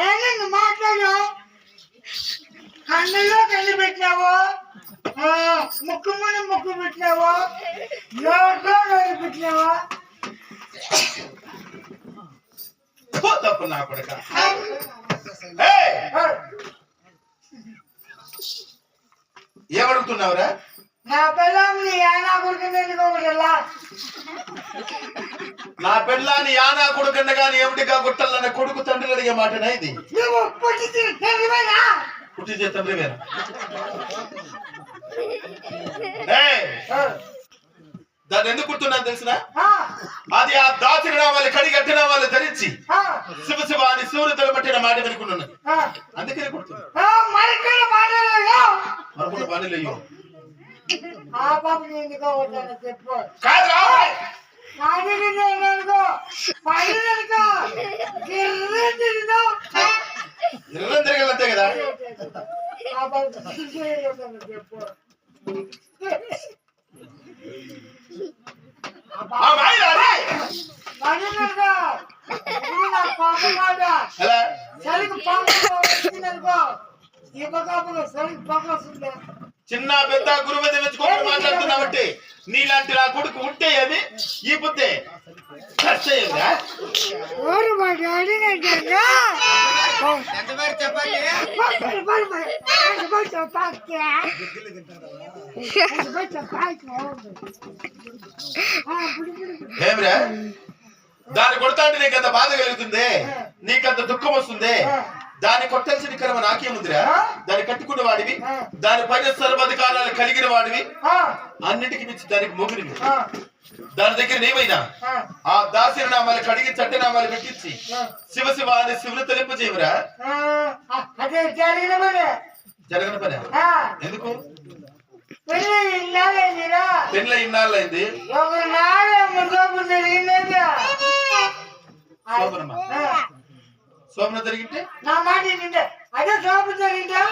ఏంటండి మాట్లాడు? కన్నులో కళ్ళు పెట్టినావు? ముక్కు ముందు ముక్కు పెట్టినావు? నోట్లో నోరు పెట్టినావా? తప్పు నా కొడుక! ఏమడుగుతున్నావురా నా పిల్లల్ని ఏనా నా పెళ్ళాన్ని యానా కొడుకన్న గాని ఏమిటిగా గుట్టలన్న కొడుకు తండ్రి అడిగే మాటనా ఇది? నువ్వు పుట్టి తండ్రి వేరు! దాన్ని ఎందుకు కుడుతున్నాను తెలిసిన? అది ఆ దాచిన వాళ్ళు కడిగట్టిన వాళ్ళు ధరించి శివ శివ అని సూర్య తలబట్టిన మాట వినుకున్నాను. అందుకనే మరొకటి పనులు అయ్యో. ఆ పాపని ఎందుకోకూడదని చెప్పు. కాదురా నాటికి నేను అనుకో పని అనుకో గిర్రె తిరిగినా ఇరవై తిరగలు అంతే కదా? ఆ పాపని చెప్పు ఆ మాయ రాలే. పని అనుకో ఇప్పుడు నా పాప మాట ఎలా? చలికి పాప వచ్చిందనుకో ఈ పక్క చలికి పాప వస్తుంది? చిన్న పెద్ద గురువు నీలాంటి నా కొడుకు ఉంటే అది? ఈ డాడీ ఏమిరా? దాన్ని కొడతాంటే నీకు అంత బాధ కలుగుతుంది? నీకంత దుఃఖం వస్తుంది? దాన్ని కొట్టాల్సిన కర్మ నాకేముందిరా దాన్ని కట్టుకున్న వాడివి. దాని పైన సర్వాధికారాలు కలిగిన వాడివి. అన్నిటికి మించి దానికి మొగుడివి దాని దగ్గర నీవైనా ఆ. దాసిన నామాలు కడిగి చట్టి నామాలు పెట్టించి శివ శివ అని శివుని తెలుపు చేయవురా? అదే జరిగిన పని. ఎందుకు? పెళ్ళ ఇన్నాళ్ళైంది. శోభన జరిగితే నా మాట ఏంటంటే అదే శోభ జరిగిందా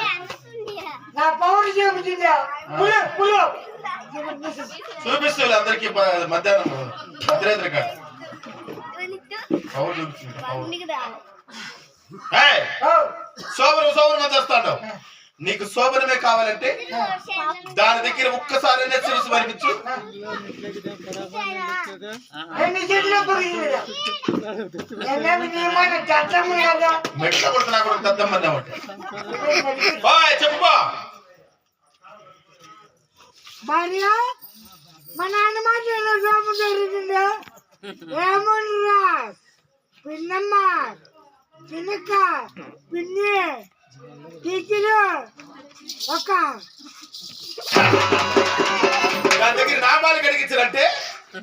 నా పౌరు చూపుతుందా పులు పులు. చూపిస్తూ అందరికి మధ్యాహ్నం. పవర్ చూపిస్తుంది పవర్ ఏయ్! శోభనం శోభనం చేస్తాడు నీకు శోభనమే కావాలంటే దాని దగ్గర ఒక్కసారి శివసు మరిపించు రెండు చేతులు పొగిదిరా ఎన్నమి నీ మాట చట్టము కదా మెట్ల కొడుతున్నా కూడా దద్దమ్మన్నా ఒకటి బాయ్ చెప్పు భార్య మా నాన్న మాట ఎలా శోభ జరుగుతుందా ఏమన్నా పిన్నమ్మ చిన్నక్క పిన్ని టీచరు ఒక దాని దగ్గర నామాలు కడిగించారంటే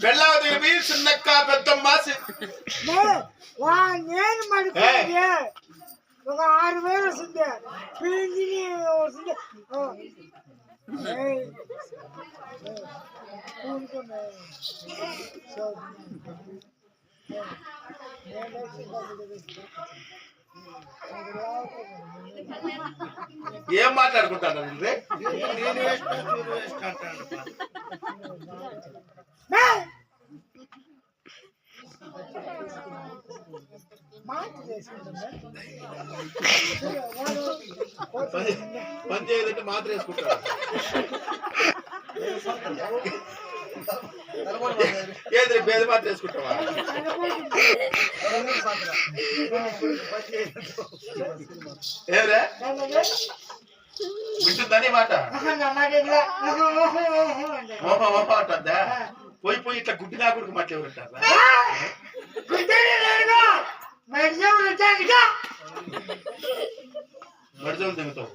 బెల్లావ దిగి చిన్నక్క పెద్దమ్మ సి- నే- వా నేను మడుకుంటే ఒక ఆరు వేలు వస్తుంది పీజీని వస్తుంది ఓ. ఏం మాట్లాడుకుంటాను పని పని చేయదంటే మాత్రం వేసుకుంటాడు ఏది రే, భేద మాత్రం వేసుకుంటావా? ఏరా వింటుందని మాట? అంటుందా? పోయి పోయి ఇట్లా గుడ్డి నా కొడుకు మాట ఎవరంటారా మడిజోలు దిగుతావు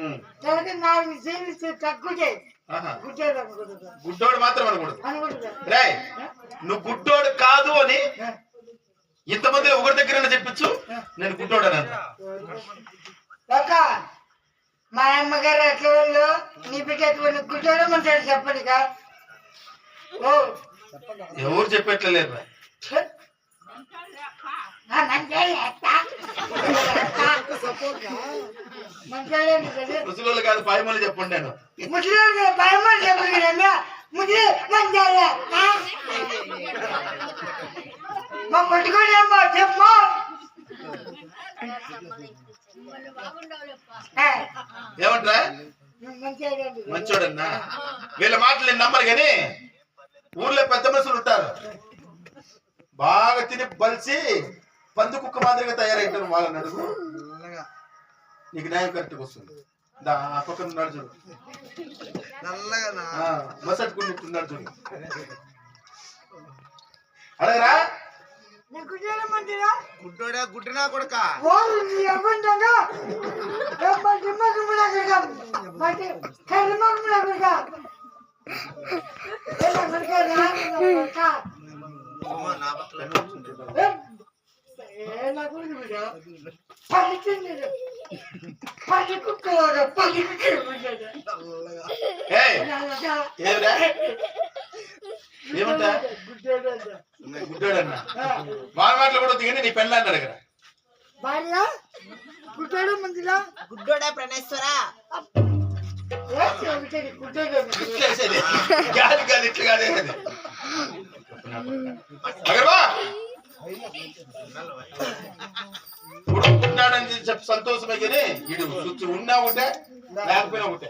ఉం. నాలుగు గుడ్డోడు మాత్రం అనకూడదు రే నువ్వు గుడ్డోడు కాదు అని ఇంతమంది ఒకరి దగ్గర చెప్పించు నేను గుడ్డోడు అని మా అమ్మగారు ఎట్లా వాళ్ళు? నీ బిడ్డ ఎటువంటి గుడ్డోడు ఉంటాడు చెప్పండి ఎవరు చెప్పేట్లేదు ముసలి కాదు పాయమని చెప్పండి నేను. ముసలి చెప్పండి మా పట్టుకోడేమ్మా అమ్మా ఆ, ఏమంటారా? మంచోడన్నా? వీళ్ళ మాటలు నేను నమ్మరు కానీ ఊర్లో పెద్ద మనుషులు ఉంటారు. బాగా తిని బలిసి పంది కుక్క మాదిరిగా తయారైంటారు వాళ్ళని అడుగు నీకు న్యాయం కరెక్ట్గా వస్తుంది. దా ఆ పక్కన ఉన్నాడు చూడు. మసట్టుకున్నట్టున్నాడు చూడు. అడగరా? గుడ్డోడా గుడ్డినా కొడక? వాళ్ళు నా ఏమంటా? గుడ్డోడన్నా. మాటలు కూడా దిగండి నీ పెళ్ళాన్ని అడగరా. భార్య కుట్టాడు మంచిగా గుడ్డోడా ప్రణేశ్వరా. గాలి గాలి ఇట్లా కాదే అగర్వా ఉన్నాడని చెప్పి సంతోషమే కానీ సుచ్చి ఉన్నా ఒకటే లేకపోయినా ఒకటే.